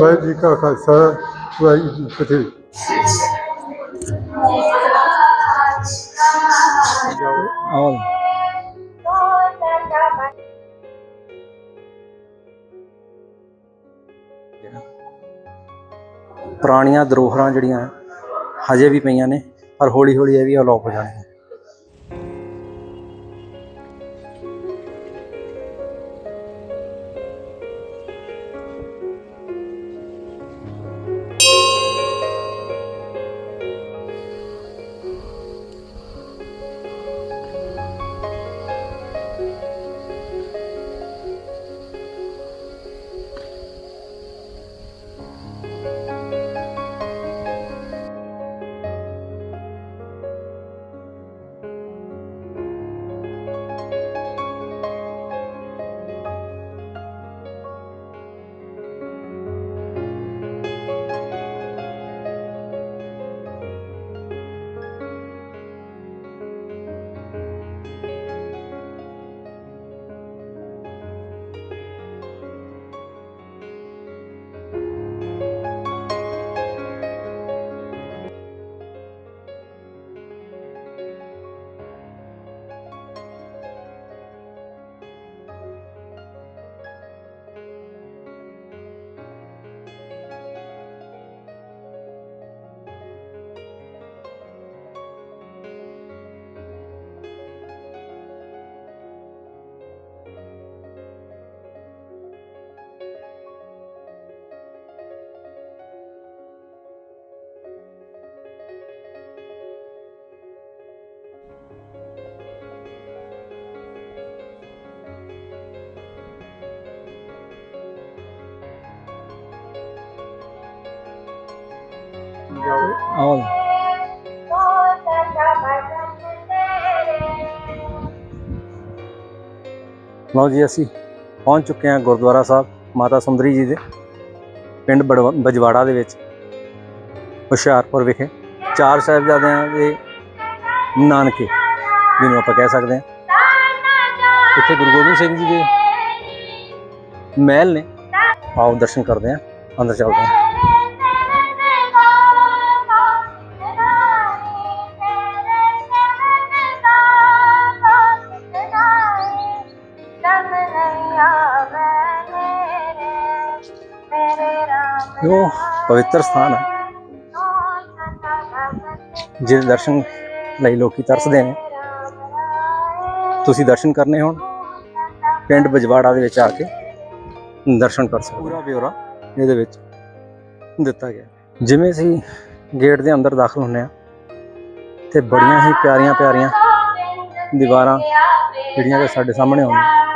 ਵਾਹਿਗੁਰੂ ਜੀ ਕਾ ਖਾਲਸਾ, ਵਾਹਿਗੁਰੂ ਜੀ ਕੀ ਫਤਿਹ। ਆਓ। ਪੁਰਾਣੀਆਂ ਧਰੋਹਰਾਂ ਜਿਹੜੀਆਂ ਹਜੇ ਵੀ ਪਈਆਂ ਨੇ, ਪਰ ਹੌਲੀ ਹੌਲੀ ਇਹ ਵੀ ਅਲੋਪ ਹੋ ਜਾਣਗੀਆਂ। ਆਓ ਲਓ ਜੀ। ਅਸੀਂ ਪਹੁੰਚ ਚੁੱਕੇ ਹਾਂ ਗੁਰਦੁਆਰਾ ਸਾਹਿਬ, ਮਾਤਾ ਸੁੰਦਰੀ ਜੀ ਦੇ ਪਿੰਡ ਬੜਵਾ- ਬਜਵਾੜਾ ਦੇ ਵਿੱਚ, ਹੁਸ਼ਿਆਰਪੁਰ ਵਿਖੇ। ਚਾਰ ਸਾਹਿਬਜ਼ਾਦਿਆਂ ਦੇ ਨਾਨਕੇ, ਜਿਹਨੂੰ ਆਪਾਂ ਕਹਿ ਸਕਦੇ ਹਾਂ। ਇੱਥੇ ਗੁਰੂ ਗੋਬਿੰਦ ਸਿੰਘ ਜੀ ਦੇ ਮਹਿਲ ਨੇ। ਆਓ ਦਰਸ਼ਨ ਕਰਦੇ ਹਾਂ, ਅੰਦਰ ਚੱਲਦੇ ਹਾਂ। ਇਹ ਪਵਿੱਤਰ ਸਥਾਨ ਹੈ, ਜਿਹਦੇ ਦਰਸ਼ਨ ਲਈ ਲੋਕੀ ਤਰਸਦੇ ਨੇ। ਤੁਸੀਂ ਦਰਸ਼ਨ ਕਰਨੇ ਹੋਣ, ਪਿੰਡ ਬਜਵਾੜਾ ਦੇ ਵਿੱਚ ਆ ਕੇ ਦਰਸ਼ਨ ਕਰ ਸਕਦੇ ਪੂਰਾ ਬਿਉਰਾ ਇਹਦੇ ਵਿੱਚ ਦਿੱਤਾ ਗਿਆ। ਜਿਵੇਂ ਅਸੀਂ ਗੇਟ ਦੇ ਅੰਦਰ ਦਾਖਲ ਹੁੰਨੇ ਆ ਤੇ ਬੜੀਆਂ ਹੀ ਪਿਆਰੀਆਂ ਪਿਆਰੀਆਂ ਦੀਵਾਰਾਂ ਜਿਹੜੀਆਂ ਕਿ ਸਾਡੇ ਸਾਹਮਣੇ ਆਉਂਦੀਆਂ।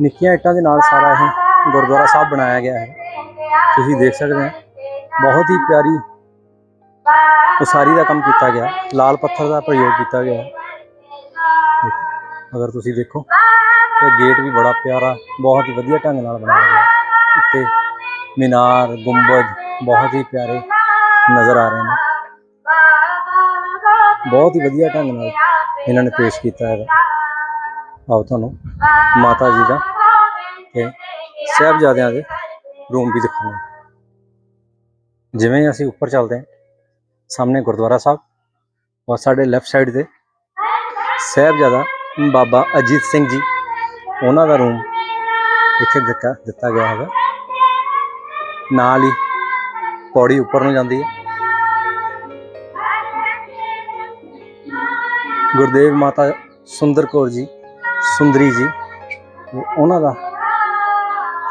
ਨਿੱਕੀਆਂ ਇੱਟਾਂ ਦੇ ਨਾਲ ਸਾਰਾ ਇਹ ਗੁਰਦੁਆਰਾ ਸਾਹਿਬ ਬਣਾਇਆ ਗਿਆ ਹੈ। ਤੁਸੀਂ ਦੇਖ ਸਕਦੇ ਹੋ। ਬਹੁਤ ਹੀ ਪਿਆਰੀ ਉਸਾਰੀ ਦਾ ਕੰਮ ਕੀਤਾ ਗਿਆ। ਲਾਲ ਪੱਥਰ ਦਾ ਪ੍ਰਯੋਗ ਕੀਤਾ ਗਿਆ। ਅਗਰ ਤੁਸੀਂ ਦੇਖੋ ਤੇ ਗੇਟ ਵੀ ਬੜਾ ਪਿਆਰਾ, ਬਹੁਤ ਹੀ ਵਧੀਆ ਢੰਗ ਨਾਲ ਬਣਾਇਆ ਗਿਆ। ਉੱਤੇ ਮੀਨਾਰ, ਗੁੰਬਦ ਬਹੁਤ ਹੀ ਪਿਆਰੇ ਨਜ਼ਰ ਆ ਰਹੇ ਨੇ। ਬਹੁਤ ਹੀ ਵਧੀਆ ਢੰਗ ਨਾਲ ਇਹਨਾਂ ਨੇ ਪੇਸ਼ ਕੀਤਾ ਹੈ ਆਓ ਤੁਹਾਨੂੰ ਮਾਤਾ ਜੀ ਦਾ ਤੇ ਸਾਹਿਬਜ਼ਾਦਿਆਂ ਦੇ ਰੂਮ ਵੀ ਦਿਖਾਉਂਦੇ ਜਿਵੇਂ ਅਸੀਂ ਉੱਪਰ ਚੱਲਦੇ ਹਾਂ, ਸਾਹਮਣੇ ਗੁਰਦੁਆਰਾ ਸਾਹਿਬ, ਔਰ ਸਾਡੇ ਲੈਫਟ ਸਾਈਡ ਤੇ ਸਾਹਿਬਜ਼ਾਦਾ ਬਾਬਾ ਅਜੀਤ ਸਿੰਘ ਜੀ, ਉਹਨਾਂ ਦਾ ਰੂਮ ਇੱਥੇ ਦਿੱਤਾ ਦਿੱਤਾ ਗਿਆ ਹੈਗਾ। ਨਾਲ ਹੀ ਪੌੜੀ ਉੱਪਰ ਨੂੰ ਜਾਂਦੀ ਹੈ। ਗੁਰਦੇਵ ਮਾਤਾ ਸੁੰਦਰ ਕੌਰ ਜੀ, ਸੁੰਦਰੀ ਜੀ ਉਹਨਾਂ ਦਾ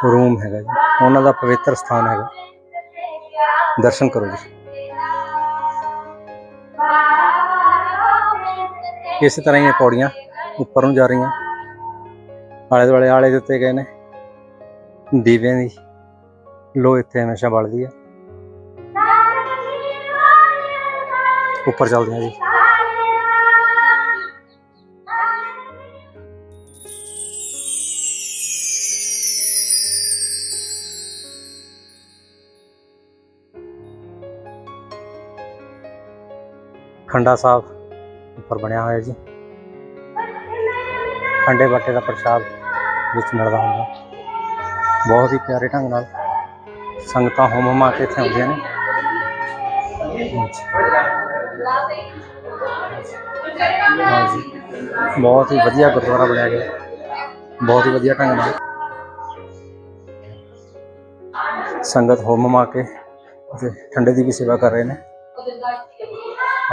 ਰੂਮ ਹੈਗਾ ਜੀ। ਉਹਨਾਂ ਦਾ ਪਵਿੱਤਰ ਸਥਾਨ ਹੈਗਾ। ਦਰਸ਼ਨ ਕਰੋ ਜੀ। ਇਸੇ ਤਰ੍ਹਾਂ ਹੀ ਇਹ ਪੌੜੀਆਂ ਉੱਪਰ ਨੂੰ ਜਾ ਰਹੀਆਂ। ਆਲੇ ਦੁਆਲੇ ਆਲੇ ਦਿੱਤੇ ਗਏ ਨੇ। ਦੀਵਿਆਂ ਦੀ ਲੋ ਇੱਥੇ ਹਮੇਸ਼ਾ ਬਲਦੀ ਹੈ। ਉੱਪਰ ਚੱਲਦੇ ਹਾਂ ਜੀ। ਖੰਡਾ ਸਾਹਿਬ ਉੱਪਰ ਬਣਿਆ ਹੋਇਆ ਜੀ। ਖੰਡੇ ਬਾਟੇ ਦਾ ਪ੍ਰਸ਼ਾਦ ਵਿੱਚ ਮਿਲਦਾ ਹੁੰਦਾ। ਬਹੁਤ ਹੀ ਪਿਆਰੇ ਢੰਗ ਨਾਲ ਸੰਗਤਾਂ ਹੋਮ ਹਮਾ ਕੇ ਇੱਥੇ ਆਉਂਦੀਆਂ ਨੇ। ਬਹੁਤ ਹੀ ਵਧੀਆ ਗੁਰਦੁਆਰਾ ਬਣਿਆ ਗਿਆ। ਬਹੁਤ ਹੀ ਵਧੀਆ ਢੰਗ ਨਾਲ ਸੰਗਤ ਹੋਮ ਹਮਾ ਕੇ ਠੰਡੇ ਦੀ ਵੀ ਸੇਵਾ ਕਰ ਰਹੇ ਨੇ।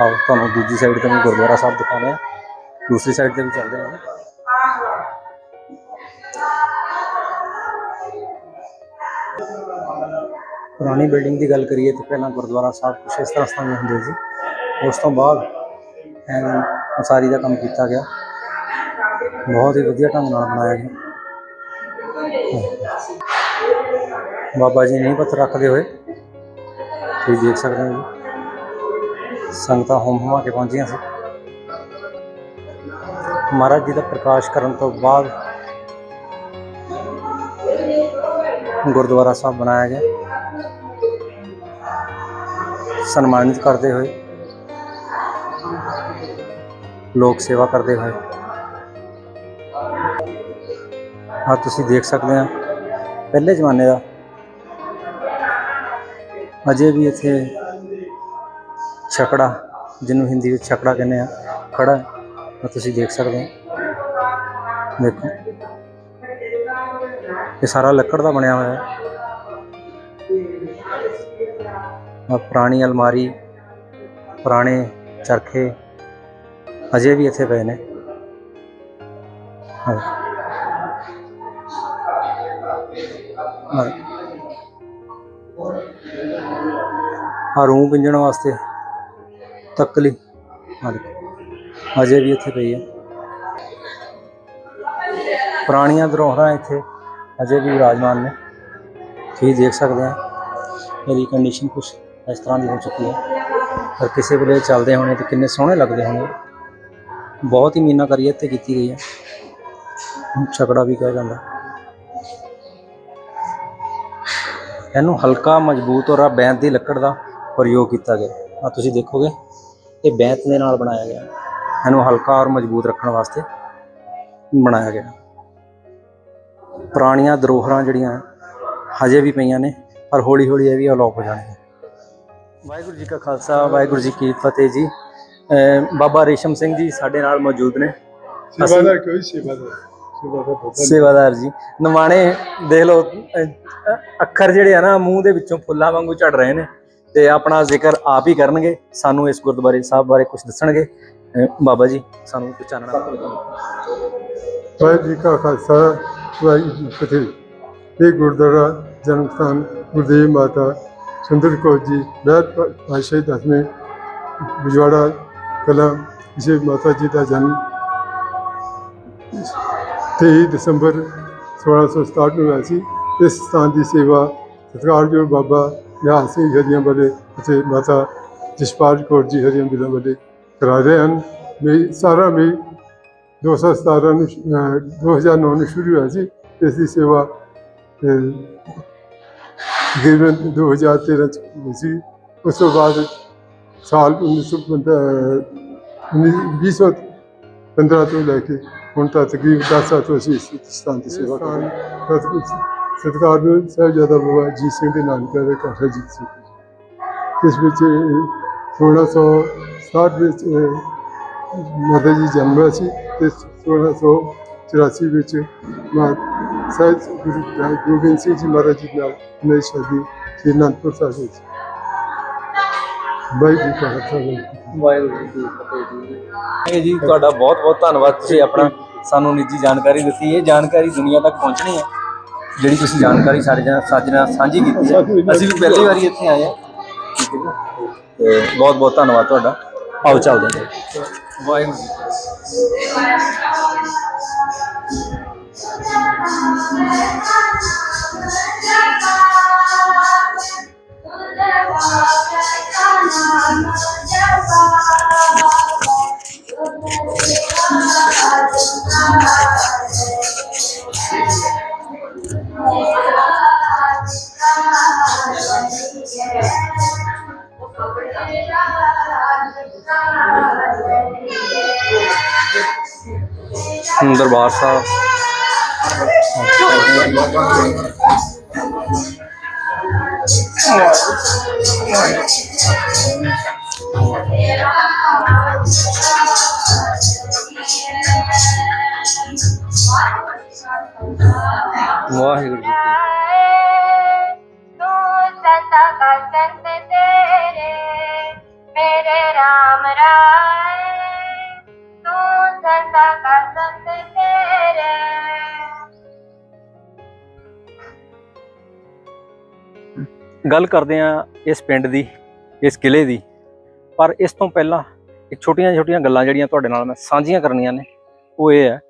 ਆਓ, ਤੁਹਾਨੂੰ ਦੂਜੀ ਸਾਈਡ ਤੇ ਵੀ ਗੁਰਦੁਆਰਾ ਸਾਹਿਬ ਦਿਖਾਉਂਦੇ ਆ ਦੂਸਰੀ ਸਾਈਡ ਤੇ ਵੀ ਚੱਲਦੇ ਹਾਂ। ਪੁਰਾਣੀ ਬਿਲਡਿੰਗ ਦੀ ਗੱਲ ਕਰੀਏ ਤਾਂ ਪਹਿਲਾਂ ਗੁਰਦੁਆਰਾ ਸਾਹਿਬ ਕੁਛ ਇਸ ਤਰ੍ਹਾਂ ਸਥਾਨ ਹੁੰਦੇ ਸੀ। ਉਸ ਤੋਂ ਬਾਅਦ ਐਵੇਂ ਉਸਾਰੀ ਦਾ ਕੰਮ ਕੀਤਾ ਗਿਆ। ਬਹੁਤ ਹੀ ਵਧੀਆ ਢੰਗ ਨਾਲ ਬਣਾਇਆ ਗਿਆ। ਬਾਬਾ ਜੀ ਨਹੀਂ ਪੱਥਰ ਰੱਖਦੇ ਹੋਏ ਤੁਸੀਂ ਦੇਖ ਸਕਦੇ ਹੋ ਜੀ। ਸੰਗਤਾਂ ਹੋਮ ਹਮਾ ਕੇ ਪਹੁੰਚੀਆਂ ਸੀ। ਮਹਾਰਾਜ ਜੀ ਦਾ ਪ੍ਰਕਾਸ਼ ਕਰਨ ਤੋਂ ਬਾਅਦ ਗੁਰਦੁਆਰਾ ਸਾਹਿਬ ਬਣਾਇਆ ਗਿਆ। ਸਨਮਾਨਿਤ ਕਰਦੇ ਹੋਏ, ਲੋਕ ਸੇਵਾ ਕਰਦੇ ਹੋਏ। ਆ ਤੁਸੀਂ ਦੇਖ ਸਕਦੇ ਆ ਪਹਿਲੇ ਜ਼ਮਾਨੇ ਦਾ। ਅਜੇ ਵੀ ਇੱਥੇ ਛਕੜਾ, ਜਿਹਨੂੰ ਹਿੰਦੀ ਵਿੱਚ ਛਕੜਾ ਕਹਿੰਦੇ ਆ, ਖੜਾ ਹੈ ਤੁਸੀਂ ਦੇਖ ਸਕਦੇ ਹੋ। ਦੇਖੋ। ਇਹ ਸਾਰਾ ਲੱਕੜ ਦਾ ਬਣਿਆ ਹੋਇਆ ਹੈ। ਆਹ ਪੁਰਾਣੀ ਅਲਮਾਰੀ, ਪੁਰਾਣੇ ਚਰਖੇ ਅਜੇ ਵੀ ਇੱਥੇ ਪਏ ਨੇ। ਹਾਂ ਆ ਰੂਮ ਪਿੰਜਣ ਵਾਸਤੇ ਤੱਕਲੀ ਆਹ ਦੇਖੋ ਅਜੇ ਵੀ ਇੱਥੇ ਪਈ ਹੈ ਪੁਰਾਣੀਆਂ ਧਰੋਹਰਾਂ ਇੱਥੇ ਅਜੇ ਵੀ ਵਿਰਾਜਮਾਨ ਨੇ। ਤੁਸੀਂ ਦੇਖ ਸਕਦੇ ਆ, ਇਹਦੀ ਕੰਡੀਸ਼ਨ ਕੁਝ ਇਸ ਤਰ੍ਹਾਂ ਦੀ ਹੋ ਚੁੱਕੀ ਹੈ। ਪਰ ਕਿਸੇ ਵੇਲੇ ਚੱਲਦੇ ਹੋਣੇ ਤੇ ਕਿੰਨੇ ਸੋਹਣੇ ਲੱਗਦੇ ਹੋਣੇ ਬਹੁਤ ਹੀ ਮੀਨਾਕਾਰੀ ਇੱਥੇ ਕੀਤੀ ਗਈ ਹੈ। ਛਕੜਾ ਵੀ ਕਿਹਾ ਜਾਂਦਾ। ਇਹਨੂੰ ਹਲਕਾ, ਮਜ਼ਬੂਤ ਔਰ ਬੈਂਤ ਦੀ ਲੱਕੜ ਦਾ ਪ੍ਰਯੋਗ ਕੀਤਾ ਗਿਆ। ਆ ਤੁਸੀਂ ਦੇਖੋਗੇ। ਇਹ ਬੈਂਤ ਦੇ ਨਾਲ ਬਣਾਇਆ ਗਿਆ। ਇਹਨੂੰ ਹਲਕਾ ਔਰ ਮਜ਼ਬੂਤ ਰੱਖਣ ਵਾਸਤੇ ਬਣਾਇਆ ਗਿਆ। ਪੁਰਾਣੀਆਂ ਧਰੋਹਰਾਂ ਜਿਹੜੀਆਂ ਹਜੇ ਵੀ ਪਈਆਂ ਨੇ ਪਰ ਹੌਲੀ ਹੌਲੀ ਇਹ ਵੀ ਅਲੋਪ ਹੋ ਜਾਣਗੀਆਂ। ਵਾਹਿਗੁਰੂ ਜੀ ਕਾ ਖਾਲਸਾ ਵਾਹਿਗੁਰੂ ਜੀ ਕੀ ਫਤਿਹ ਜੀ। ਬਾਬਾ ਰੇਸ਼ਮ ਸਿੰਘ ਜੀ ਸਾਡੇ ਨਾਲ ਮੌਜੂਦ ਨੇ। ਸੇਵਾਦਾਰ ਕੋਈ ਸੇਵਾਦਾਰ। ਸੇਵਾਦਾਰ ਪਤਾ ਸੇਵਾਦਾਰ ਜੀ। ਨਿਮਾਣੇ ਦੇਖ ਲਓ ਅੱਖਰ ਜਿਹੜੇ ਆ ਨਾ ਮੂੰਹ ਦੇ ਵਿੱਚੋਂ ਫੁੱਲਾਂ ਵਾਂਗੂ ਝੜ ਰਹੇ ਨੇ। ਤੇ ਆਪਣਾ ਜ਼ਿਕਰ ਆਪ ਹੀ ਕਰਨਗੇ, ਸਾਨੂੰ ਇਸ ਗੁਰਦੁਆਰੇ ਸਾਹਿਬ ਬਾਰੇ ਕੁਝ ਦੱਸਣਗੇ। ਬਾਬਾ ਜੀ, ਸਾਨੂੰ ਕੁਝ ਚਾਨਣਾ ਵਾਹਿਗੁਰੂ ਜੀ ਕਾ ਖਾਲਸਾ, ਵਾਹਿਗੁਰੂ ਜੀ ਕੀ ਫਤਿਹ। ਇਹ ਗੁਰਦੁਆਰਾ ਜਨਮ ਸਥਾਨ ਗੁਰਦੇਵ ਮਾਤਾ ਸੁੰਦਰ ਕੌਰ ਜੀ ਬੈਤ ਪਾਸ਼ਾ ਦਸਵੇਂ ਬਜਵਾੜਾ ਕਲਾ ਜਿਸੇ ਮਾਤਾ ਜੀ ਦਾ ਜਨਮ 23 ਦਸੰਬਰ 1667 ਨੂੰ ਹੋਇਆ ਸੀ। ਇਸ ਸਥਾਨ ਦੀ ਸੇਵਾ ਸਤਿਕਾਰਯੋਗ ਬਾਬਾ ਨਿਹਾਲ ਸਿੰਘ ਹਰੀਆਂ ਵਾਲੇ ਅਤੇ ਮਾਤਾ ਜਸਪਾਲ ਕੌਰ ਜੀ ਹਰੀਆਂ ਬਿਲਾਂ ਵਾਲੇ ਕਰਾ ਰਹੇ ਹਨ। ਮੇ ਸਾਰਾ ਮੇ 217 ਨੂੰ ਅਹ 2009 ਨੂੰ ਸ਼ੁਰੂ ਹੋਇਆ ਸੀ। ਇਸ ਦੀ ਸੇਵਾ ਅਹ, ਤਕਰੀਬਨ 2013 ਚ ਸੀ। ਉਸ ਤੋਂ ਬਾਅਦ ਸਾਲ 1915 ਤੋਂ ਲੈ ਕੇ ਹੁਣ ਤੱਕ ਤਕਰੀਬਨ 10 ਸਾਲ ਤੋਂ ਅਸੀਂ ਇਸ ਸਥਾਨ ਦੀ ਸੇਵਾ ਕਰ ਰਹੇ ਹਾਂ। ਸਤਿਕਾਰ ਨੂੰ ਸਾਹਿਬਜ਼ਾਦਾ ਬਾਬਾ ਜੀ ਸਿੰਘ ਦੇ ਨਾਨਕਾ ਦੇ ਘਰ ਹੈ ਜੀ ਸੀ। ਇਸ ਵਿੱਚ 1660 ਵਿੱਚ ਅਹ, ਮਾਤਾ ਜੀ ਜਨਮ ਹੋਇਆ ਸੀ ਤੇ 1684 ਵਿੱਚ ਮਾਂ ਸਾਹਿਬ ਗੁਰੂ ਗ੍ਰੰਥ ਗੋਬਿੰਦ ਸਿੰਘ ਜੀ ਮਹਾਰਾਜ ਜੀ ਨਾਲ ਮੇਰੀ ਸ਼ਾਦੀ ਸ੍ਰੀ ਅਨੰਦਪੁਰ ਸਾਹਿਬ ਵਿੱਚ। ਬਾਈ ਜੀ ਕਾ ਹੱਥਾਂ ਵਾਹਿਗੁਰੂ ਜੀ ਫਤਿਹ। ਜੀ ਤੁਹਾਡਾ ਬਹੁਤ ਬਹੁਤ ਧੰਨਵਾਦ। ਤੁਸੀਂ ਆਪਣਾ ਸਾਨੂੰ ਨਿੱਜੀ ਜਾਣਕਾਰੀ ਦਿੱਤੀ। ਇਹ ਜਾਣਕਾਰੀ ਦੁਨੀਆ ਤੱਕ ਪਹੁੰਚਣੀ ਹੈ। ਜਿਹੜੀ ਤੁਸੀਂ ਜਾਣਕਾਰੀ ਸਾਡੇ ਨਾਲ ਸਾਡੇ ਨਾਲ ਸਾਂਝੀ ਕੀਤੀ ਹੈ ਅਸੀਂ ਵੀ ਪਹਿਲੀ ਵਾਰੀ ਇੱਥੇ ਆਏ ਹਾਂ। ਠੀਕ ਹੈ ਜੀ। ਤੇ ਬਹੁਤ ਬਹੁਤ ਧੰਨਵਾਦ ਤੁਹਾਡਾ। ਆਓ ਚੱਲਦੇ ਹਾਂ। ਵਾਹਿਗੁਰੂ ਜੀ ਦਰਬਾਰ ਸਾਹਿਬ ਵਾਹਿਗੁਰੂ ਜੀ ਕੀ तू ਗੱਲ ਕਰਦੇ ਆ ਇਸ ਪਿੰਡ ਦੀ, ਇਸ ਕਿਲੇ ਦੀ। ਪਰ ਇਸ ਤੋਂ ਪਹਿਲਾਂ ਇੱਕ ਛੋਟੀਆਂ-ਛੋਟੀਆਂ ਗੱਲਾਂ ਜਿਹੜੀਆਂ ਤੁਹਾਡੇ ਨਾਲ ਮੈਂ ਸਾਂਝੀਆਂ ਕਰਨੀਆਂ ਨੇ, ਉਹ ਇਹ ਹੈ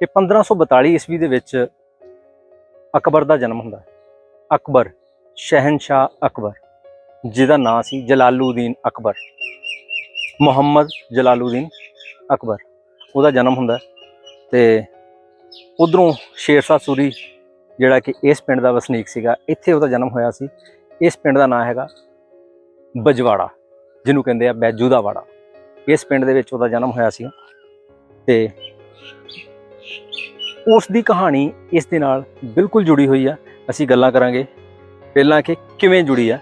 ਕਿ 1542 ਈਸਵੀ ਦੇ ਵਿੱਚ ਅਕਬਰ ਦਾ ਜਨਮ ਹੁੰਦਾ ਹੈ। ਅਕਬਰ ਸ਼ਹਿਨशाह ਅਕਬਰ, ਜਿਹਦਾ ਨਾਂ ਸੀ ਜਲਾਲੂਦੀਨ ਅਕਬਰ, ਮੁਹੰਮਦ ਜਲਾਲੂਦੀਨ ਅਕਬਰ। ਉਹਦਾ ਜਨਮ ਹੁੰਦਾ ਹੈ ਤੇ ਉਧਰੋਂ ਸ਼ੇਰਸ਼ਾਹ ਸੂਰੀ ਜਿਹੜਾ ਕਿ ਇਸ ਪਿੰਡ ਦਾ ਵਸਨੀਕ ਸੀਗਾ, ਇੱਥੇ ਉਹਦਾ ਜਨਮ ਹੋਇਆ ਸੀ। ਇਸ ਪਿੰਡ ਦਾ ਨਾਂ ਹੈਗਾ ਬਜਵਾੜਾ, ਜਿਹਨੂੰ ਕਹਿੰਦੇ ਆ ਬੈਜੂ ਦਾ ਵਾੜਾ ਇਸ ਪਿੰਡ ਦੇ ਵਿੱਚ ਉਹਦਾ ਜਨਮ ਹੋਇਆ ਸੀ। ਤੇ ਉਸ ਦੀ ਕਹਾਣੀ ਇਸ ਦੇ ਨਾਲ ਬਿਲਕੁਲ ਜੁੜੀ ਹੋਈ ਆ। ਅਸੀਂ ਗੱਲਾਂ ਕਰਾਂਗੇ ਪਹਿਲਾਂ ਕਿ ਕਿਵੇਂ ਜੁੜੀ ਆ।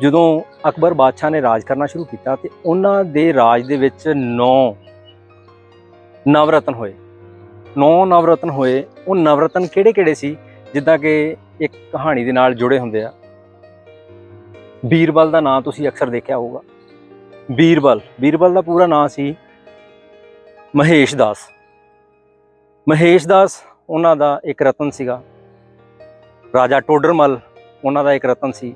ਜਦੋਂ ਅਕਬਰ ਬਾਦਸ਼ਾਹ ਨੇ ਰਾਜ ਕਰਨਾ ਸ਼ੁਰੂ ਕੀਤਾ ਤੇ ਉਹਨਾਂ ਦੇ ਰਾਜ ਦੇ ਵਿੱਚ 9 ਨਵਰਤਨ ਹੋਏ। ਨੌ ਨਵਰਤਨ ਹੋਏ ਉਹ ਨਵਰਤਨ ਕਿਹੜੇ ਕਿਹੜੇ ਸੀ? ਜਿੱਦਾਂ ਕਿ ਇੱਕ ਕਹਾਣੀ ਦੇ ਨਾਲ ਜੁੜੇ ਹੁੰਦੇ ਆ। ਬੀਰਬਲ ਦਾ ਨਾਂ ਤੁਸੀਂ ਅਕਸਰ ਦੇਖਿਆ ਹੋਊਗਾ। ਬੀਰਬਲ ਬੀਰਬਲ ਦਾ ਪੂਰਾ ਨਾਂ ਸੀ ਮਹੇਸ਼ ਦਾਸ। ਮਹੇਸ਼ ਦਾਸ ਉਹਨਾਂ ਦਾ ਇੱਕ ਰਤਨ ਸੀਗਾ। ਰਾਜਾ ਟੋਡਰਮਲ ਉਹਨਾਂ ਦਾ ਇੱਕ ਰਤਨ ਸੀ।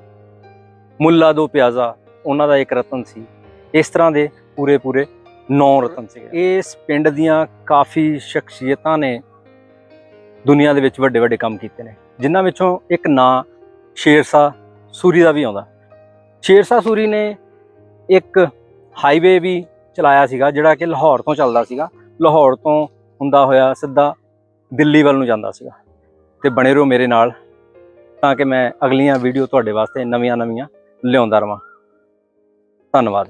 ਮੁੱਲਾ ਦੋ ਪਿਆਜ਼ਾ ਉਹਨਾਂ ਦਾ ਇੱਕ ਰਤਨ ਸੀ। ਇਸ ਤਰ੍ਹਾਂ ਦੇ ਪੂਰੇ ਪੂਰੇ ਨੌ ਰਤਨ ਸੀਗੇ। ਇਸ ਪਿੰਡ ਦੀਆਂ ਕਾਫੀ ਸ਼ਖਸੀਅਤਾਂ ਨੇ ਦੁਨੀਆ ਦੇ ਵਿੱਚ ਵੱਡੇ ਵੱਡੇ ਕੰਮ ਕੀਤੇ ਨੇ, ਜਿਨ੍ਹਾਂ ਵਿੱਚੋਂ ਇੱਕ ਨਾਂ ਸ਼ੇਰਸ਼ਾਹ ਸੂਰੀ ਦਾ ਵੀ ਆਉਂਦਾ। ਸ਼ੇਰਸ਼ਾਹ ਸੂਰੀ ਨੇ ਇੱਕ ਹਾਈਵੇ ਵੀ ਚਲਾਇਆ ਸੀਗਾ, ਜਿਹੜਾ ਕਿ ਲਾਹੌਰ ਤੋਂ ਚੱਲਦਾ ਸੀਗਾ। ਲਾਹੌਰ ਤੋਂ ਹੁੰਦਾ ਹੋਇਆ ਸਿੱਧਾ ਦਿੱਲੀ ਵੱਲ ਨੂੰ ਜਾਂਦਾ ਸੀਗਾ। ਤੇ ਬਣੇ ਰਹੋ ਮੇਰੇ ਨਾਲ, ਤਾਂ ਕਿ ਮੈਂ ਅਗਲੀਆਂ ਵੀਡੀਓ ਤੁਹਾਡੇ ਵਾਸਤੇ ਨਵੀਆਂ ਨਵੀਆਂ ਲਿਆਉਂਦਾ ਰਵਾਂ। ਧੰਨਵਾਦ।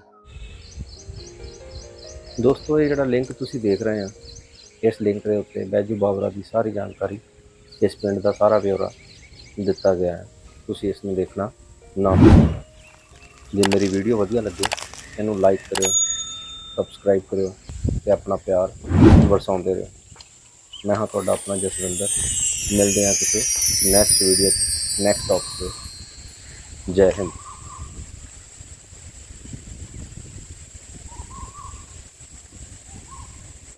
ਦੋਸਤੋ, ਇਹ ਜਿਹੜਾ ਲਿੰਕ ਤੁਸੀਂ ਦੇਖ ਰਹੇ ਆ ਇਸ ਲਿੰਕ ਦੇ ਉੱਤੇ ਬੈਜੂ ਬਾਬਰਾ ਦੀ ਸਾਰੀ ਜਾਣਕਾਰੀ ਇਸ ਪਿੰਡ ਦਾ ਸਾਰਾ ਬਿਊਰਾ ਦਿੱਤਾ ਗਿਆ ਹੈ। ਤੁਸੀਂ ਇਸ ਨੂੰ ਦੇਖਣਾ ਨਾ ਜੇ ਮੇਰੀ ਵੀਡੀਓ ਵਧੀਆ ਲੱਗੇ, ਇਹਨੂੰ ਲਾਈਕ ਕਰਿਓ ਸਬਸਕ੍ਰਾਈਬ ਕਰਿਓ ਤੇ ਆਪਣਾ ਪਿਆਰ ਵਰਸਾਉਂਦੇ ਰਹੋ। ਮੈਂ ਹਾਂ ਤੁਹਾਡਾ ਆਪਣਾ ਜਸਵਿੰਦਰ। ਮਿਲਦੇ ਹਾਂ ਕਿਸੇ ਨੈਕਸਟ ਵੀਡੀਓ ਤੇ ਨੈਕਸਟ ਟਾਕ ਤੇ। ਜੈ ਹਿੰਦ।